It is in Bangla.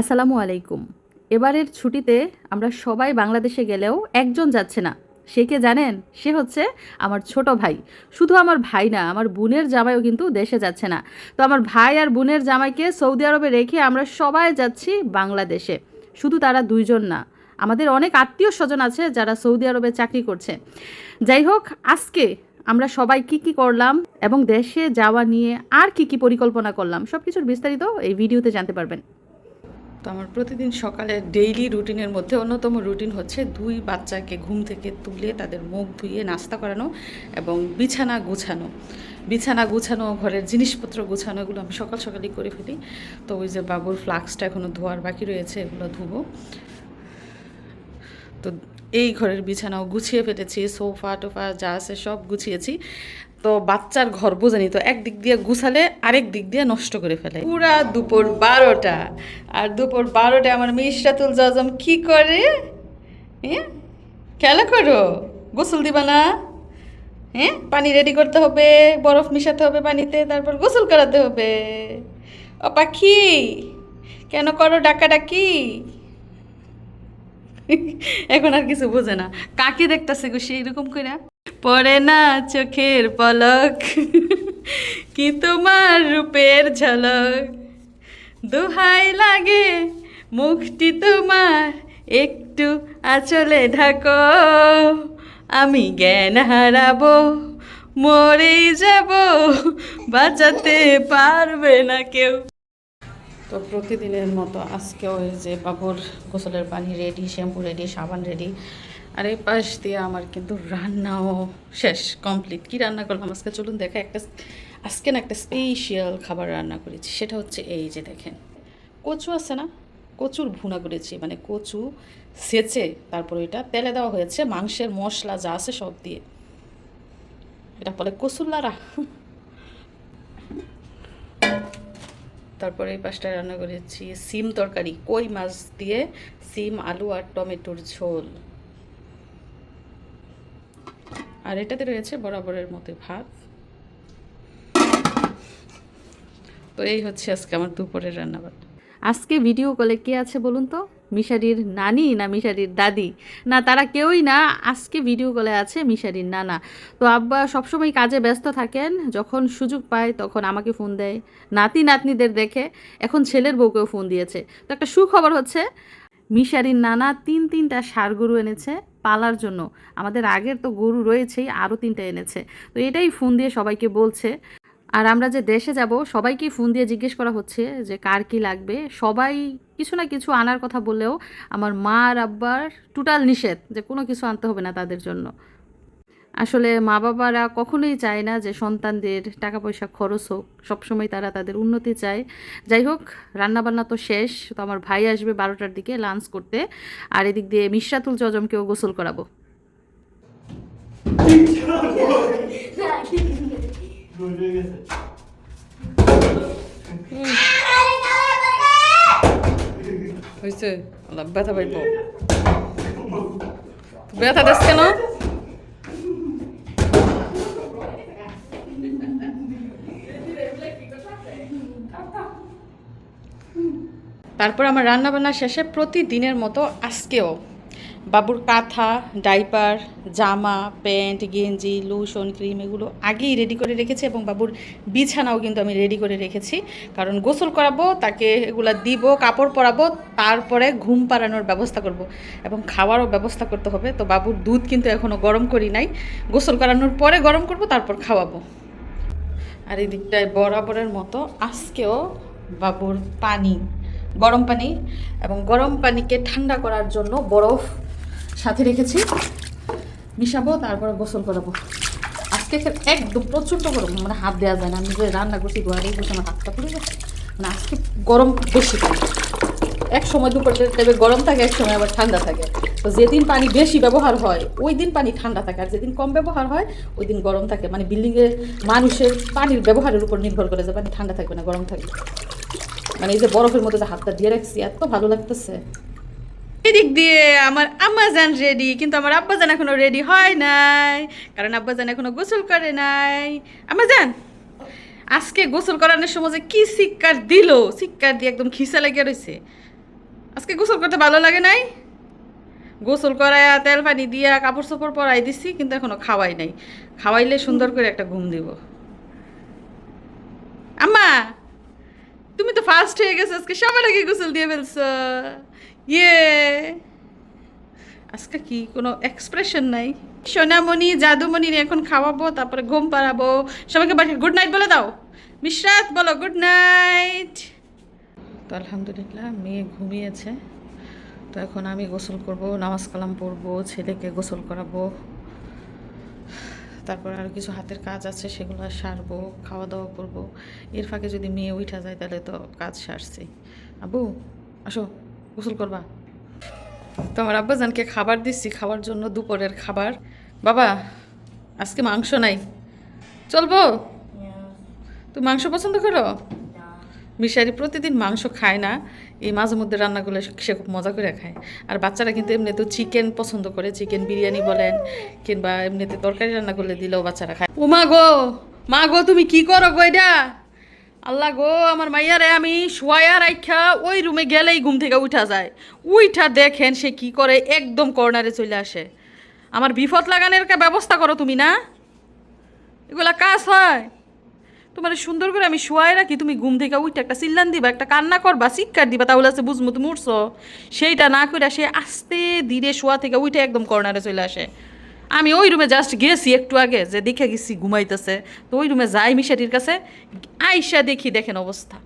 আসসালামু আলাইকুম। এবারের ছুটিতে আমরা সবাই বাংলাদেশে গেলেও একজন যাচ্ছে না। সে কে জানেন? সে হচ্ছে আমার ছোট ভাই। শুধু আমার ভাই না, আমার বোনের জামাইও কিন্তু দেশে যাচ্ছে না। তো আমার ভাই আর বোনের জামাইকে সৌদি আরবে রেখে আমরা সবাই যাচ্ছি বাংলাদেশে। শুধু তারা দুইজন না, আমাদের অনেক আত্মীয় স্বজন আছে যারা সৌদি আরবে চাকরি করছে। যাই হোক, আজকে আমরা সবাই কি কি করলাম এবং দেশে যাওয়া নিয়ে আর কি কি পরিকল্পনা করলাম সব কিছুর বিস্তারিত এই ভিডিওতে জানতে পারবেন। তো আমার প্রতিদিন সকালে ডেইলি রুটিনের মধ্যে অন্যতম রুটিন হচ্ছে দুই বাচ্চাকে ঘুম থেকে তুলে তাদের মুখ ধুয়ে নাস্তা করানো এবং বিছানা গুছানো। বিছানা গুছানো, ঘরের জিনিসপত্র গুছানো, এগুলো আমি সকাল সকালই করে ফেলি। তো ওই যে বাবুর ফ্লাক্সটা এখনও ধোয়ার বাকি রয়েছে, এগুলো ধুবো। তো এই ঘরের বিছানাও গুছিয়ে ফেলেছি, সোফা টোফা যা আছে সব গুছিয়েছি। তো বাচ্চার ঘর বোঝানি তো, একদিক দিয়ে গুছালে আরেক দিক দিয়ে নষ্ট করে ফেলে। পুরা দুপুর বারোটা। আর দুপুর বারোটা আমার মিশরাতুল জাজম কি করে? হ্যাঁ খেলা করো? গোসল দিবা না? হ্যাঁ পানি রেডি করতে হবে, বরফ মিশাতে হবে পানিতে, তারপর গোসল করাতে হবে। ও পাখি, কেন করো ডাকা ডাকি এখন আর কিছু বোঝে না। কাকে দেখতেছে গো সেই রকম করে পড়ে না চোখের পলক, কি তোমার রূপের ঝলক? দোহাই লাগে, মুখটি তোমার, একটু আচলে ঢাকো। আমি জ্ঞান হারাবো, মরেই যাব, বাঁচাতে পারবে না কেউ। তো প্রতিদিনের মতো আজকেও এই যে বাবুর গোসলের পানি রেডি শ্যাম্পু রেডি সাবান রেডি আর এই পাশ দিয়ে আমার কিন্তু রান্নাও শেষ কমপ্লিট কি রান্না করলাম? আজকে চলুন দেখা একটা, আজকে না একটা স্পেশিয়াল খাবার রান্না করেছি। সেটা হচ্ছে এই যে দেখেন, কচু আছে না? কচুর ভুনা করেছি মানে কচু সেচে তারপর এটা তেলে দেওয়া হয়েছে, মাংসের মশলা যা আছে সব দিয়ে। এটা বলে কচুল্লারা তারপরে এই পাশটা রান্না করেছি সিম তরকারি, কই মাছ দিয়ে সিম, আলু আর টমেটোর ঝোল। আর এটাতে রয়েছে বরাবরের মতো ভাত। তো এই হচ্ছে আজকে আমার দুপুরের রান্নাবান্না। আজকে ভিডিও কলে কে আছে বলুন তো? মিশারির নানি না মিশারির দাদি? না, তারা কেউই না, আজকে ভিডিও কলে আছে মিশারির নানা। তো আব্বা সবসময় কাজে ব্যস্ত থাকেন, যখন সুযোগ পায় তখন আমাকে ফোন দেয়। নাতি নাতনিদের দেখে, এখন ছেলের বউকেও ফোন দিয়েছে। তো একটা সুখবর হচ্ছে, মিশারির নানা তিন তিনটা ষাঁড় গরু এনেছে পালার জন্য। আমাদের আগের তো গরু রয়েছেই, আরও তিনটা এনেছে। তো এটাই ফোন দিয়ে সবাইকে বলছে আর আমরা যে দেশে যাব সবাইকেই ফোন দিয়ে জিজ্ঞেস করা হচ্ছে যে কার কি লাগবে। সবাই কিছু না কিছু আনার কথা বললেও আমার মা আর আব্বার টোটাল নিষেধ যে কোনো কিছু আনতে হবে না তাদের জন্য। আসলে মা বাবারা কখনোই চায় না যে সন্তানদের টাকা পয়সা খরচ হোক সবসময় তারা তাদের উন্নতি চায়। যাই হোক রান্নাবান্না তো শেষ তো আমার ভাই আসবে বারোটার দিকে লাঞ্চ করতে আর এদিক দিয়ে মিশ্রাতুল জজমকেও গোসল করাবো। হয়েছে? ব্যথা পাইব। ব্যথা দেশ কেন? তারপর আমার রান্নাবান্না শেষে প্রতিদিনের মতো আজকেও। বাবুর কাঁথা, ডাইপার, জামা, প্যান্ট, গেঞ্জি, লোশন, ক্রিম এগুলো আগেই রেডি করে রেখেছি এবং বাবুর বিছানাও কিন্তু আমি রেডি করে রেখেছি। কারণ গোসল করাবো, তাকে এগুলো দিব, কাপড় পরাবো, তারপরে ঘুম পাড়ানোর ব্যবস্থা করব এবং খাওয়ারও ব্যবস্থা করতে হবে। তো বাবুর দুধ কিন্তু এখনও গরম করি নাই। গোসল করানোর পরে গরম করব, তারপর খাওয়াবো। আর এই দিকটায় বরাবরের মতো আজকেও বাবুর পানি, গরম পানি এবং গরম পানিকে ঠান্ডা করার জন্য বরফ রেখেছি। মিশাবো, তারপরে গোসল করাবো। আজকে একদম প্রচণ্ড গরম মানে হাত দেওয়া যায় না। আমি যে রান্না করছি গোয়ারেই বসে আমার হাতটা পড়ে গেছে। মানে আজকে গরম বেশি এক সময় দুপুর টাইমে গরম থাকে, এক সময় আবার ঠান্ডা থাকে। তো যেদিন পানি বেশি ব্যবহার হয়, ওই দিন পানি ঠান্ডা থাকে। আর যেদিন কম ব্যবহার হয়, ওই দিন গরম থাকে। মানে বিল্ডিংয়ে মানুষের পানির ব্যবহারের উপর নির্ভর করে যে পানি ঠান্ডা থাকবে না, গরম থাকবে। মানে এই যে বরফের মধ্যে যে হাতটা দিয়ে রাখছি, এত ভালো লাগতেছে। এদিক দিয়ে আমার আম্মাজান রেডি কিন্তু আমার আব্বাজান এখনও রেডি হয় নাই, কারণ আব্বাজান এখনও গোসল করে নাই। আম্মাজান আজকে গোসল করানোর সময় যে কি শিক্ষার দিল? শিক্ষার দিয়ে একদম খিসা লেগে রয়েছে আজকে গোসল করতে ভালো লাগে নাই? গোসল করায়া তেল পানি দিয়া কাপড় চোপড় পরাই দিছি, কিন্তু এখনও খাওয়াই নাই। খাওয়াইলে সুন্দর করে একটা ঘুম দিব। আম্মা, তুমি তো ফার্স্ট হয়ে গেছো, আজকে সবার আগে গোসল দিয়ে ফেলছো। ইয়ে আজকে কি কোনো এক্সপ্রেশন নাই? সোনামণি জাদুমণি এখন খাওয়াবো, তারপরে ঘুম পাড়াবো। সবাইকে গুড নাইট বলে দাও। মিশরাত, বলো গুড নাইট তো আলহামদুলিল্লাহ, মেয়ে ঘুমিয়েছে। তো এখন আমি গোসল করব, নামাজ কালাম পড়ব, ছেলেকে গোসল করাবো। তারপর আর কিছু হাতের কাজ আছে, সেগুলো সারবো খাওয়া দাওয়া করব। এর ফাঁকে যদি মেয়ে উঠা যায়, তাহলে তো কাজ সারছি। আবু, আসো, গোসল করবা। তো আমার আব্বাজানকে খাবার দিচ্ছি, খাওয়ার জন্য দুপুরের খাবার। বাবা, আজকে মাংস নাই। চলবো? তুমি মাংস পছন্দ করো? মিশারি প্রতিদিন মাংস খায় না, এই মাঝে মধ্যে রান্নাগুলো সে খুব মজা করে খায়। আর বাচ্চারা কিন্তু এমনি তো চিকেন পছন্দ করে, চিকেন বিরিয়ানি বলেন, কিংবা এমনিতে তরকারি রান্না করলে দিলেও বাচ্চারা খায়। ও মা গো মা গো, তুমি কি করো গো এটা? আল্লাহ গো, আমার মাইয়ারে আমি শোয়া রাখা ওই রুমে গেলেই ঘুম থেকে উঠা যায়। উইঠা দেখেন সে কি করে, একদম কর্নারে চলে আসে। আমার বিপদ লাগানোর ব্যবস্থা করো তুমি না? এগুলা কাজ হয়। তোমার সুন্দর করে আমি শোয়াই রাখি, তুমি ঘুম থেকে উঠে একটা চিল্লান দিবা, একটা কান্না করবা, চিৎকার দিবা, তাহলে আছে বুঝমু তুমি উঠছো সেইটা না করে সে আস্তে ধীরে শোয়া থেকে উঠে একদম কর্নারে চলে আসে। আমি ওই রুমে জাস্ট গেছি একটু আগে, যে দেখে গেছি ঘুমাইতেছে। তো ওই রুমে যাই মিশাটির কাছে, আইসা দেখি দেখেন অবস্থা।